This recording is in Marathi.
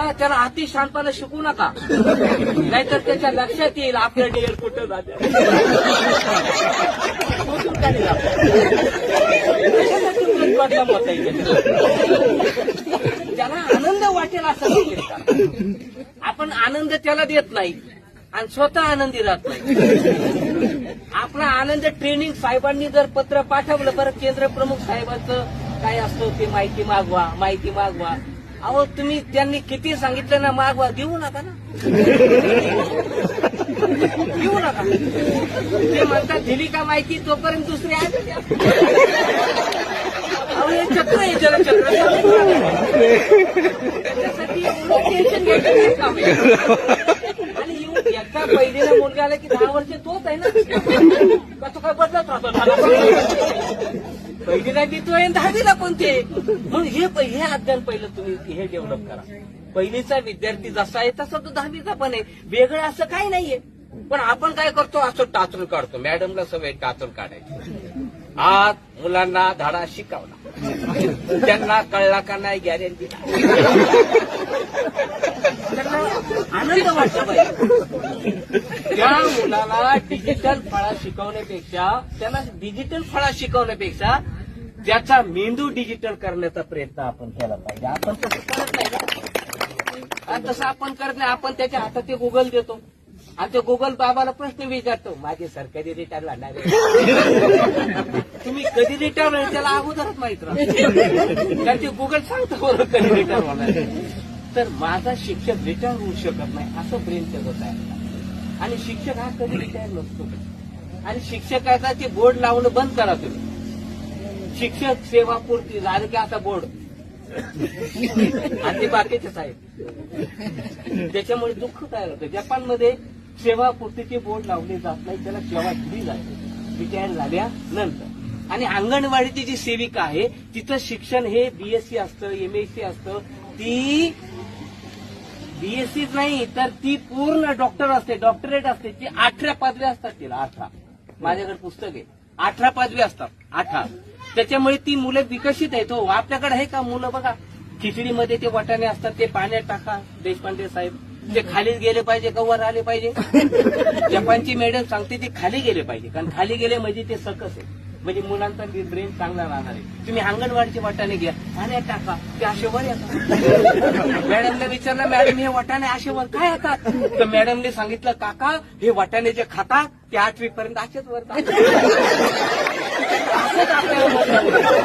हा त्याला अति शांतपणे शिकू नका. नाहीतर त्याच्या लक्षात येईल आपलं डीएल कुठं जाते त्याला आनंद वाटेल असं आपण आनंद त्याला देत नाही आणि स्वतः आनंदी राहत नाही. आपला आनंद ट्रेनिंग साहेबांनी जर पत्र पाठवलं बरं केंद्र प्रमुख साहेबांचं काय असतं ते माहिती मागवा माहिती मागवा. अहो तुम्ही त्यांनी किती सांगितलं ना मागवा देऊ नका ना. देऊ नका. ते म्हणतात दिली का माहिती? तोपर्यंत दुसरी आहे. अहो हे चक्र आहे जलचक्र त्याच्यासाठी एवढं टेन्शन घ्यायचं नाही आणि येऊन एकदा पहिलीला मुलगा आला की दहा वर्ष तोच आहे ना. का तो काय बदलत राहतो? पहिलीला देतोय आणि दहावीला पण ते. म्हणून हे हे अध्ययन पहिलं तुम्ही हे डेव्हलप करा. पहिलीचा विद्यार्थी जसा आहे तसा तो दहावीचा पण आहे. वेगळं असं काही नाहीये. पण आपण काय करतो? असं टाचून काढतो. मॅडमला सवय टाचून काढायची. आज मुलांना धडा शिकवला. त्यांना कळला का नाही गॅरंटी आनंद वाटला पाहिजे. त्या मुलाला डिजिटल फळा शिकवण्यापेक्षा त्याला डिजिटल फळा शिकवण्यापेक्षा त्याचा मेंदू डिजिटल करण्याचा प्रयत्न आपण केला पाहिजे. आपण तसं करत नाही. आणि तसं आपण करत नाही आपण त्याच्या हातात ते गुगल देतो. आणि ते गुगल बाबाला प्रश्न विचारतो माझे सरकारी रिटायर लागणार तुम्ही कधी रिटायर होईल त्याला अगोदरच माहीत राहतो. कारण ते गुगल सांगतो बरोबर कधी रिटायर होणार तर माझा शिक्षक रिटायर होऊ शकत नाही असं ब्रेन त्याचं आहे. आणि शिक्षक हा कधी रिटायर नसतो. आणि शिक्षकाचा ते बोर्ड लावणं बंद करा तुम्ही. शिक्षक सेवा पूर्ती झालं की आता बोर्ड आणि ते बाकीचेच आहेत त्याच्यामुळे दुःख तयार होतं? जपानमध्ये सेवा पूर्तीचे बोर्ड लावले जात नाही त्याला सेवा दिली जाते. रिटायर झाल्यानंतर आणि अंगणवाडीची जी सेविका आहे तिचं शिक्षण हे बीएससी असतं एमएससी असतं. ती बीएससी नाही तर ती पूर्ण डॉक्टर असते डॉक्टरेट असते. ती अठरा पदव्या असतात तिला अठरा. माझ्याकडे पुस्तक आहे. अठरा पदव्या असतात अठरा. त्याच्यामुळे ती मुलं विकसित आहेत. हो आपल्याकडे आहे का मुलं बघा? खिचडीमध्ये ते वाटाणे असतात ते पाण्यात टाका देशपांडे साहेब. ते खाली गेले पाहिजे का वर आले पाहिजे? जपानची मॅडम सांगते ते खाली गेले पाहिजे. कारण खाली गेले म्हणजे ते सकस आहे. म्हणजे मुलांचा ब्रेन चांगला राहणार आहे. तुम्ही अंगणवाडीचे वाटाणे घ्या पाण्यात टाका ते असे वर येतात. मॅडमला विचारलं मॅडम हे वाटाणे असे वर काय येतात? तर मॅडमने सांगितलं काका हे वाटाणे जे खातात ते आठवी पर्यंत असेच वर. असंच आपल्याला Thank you.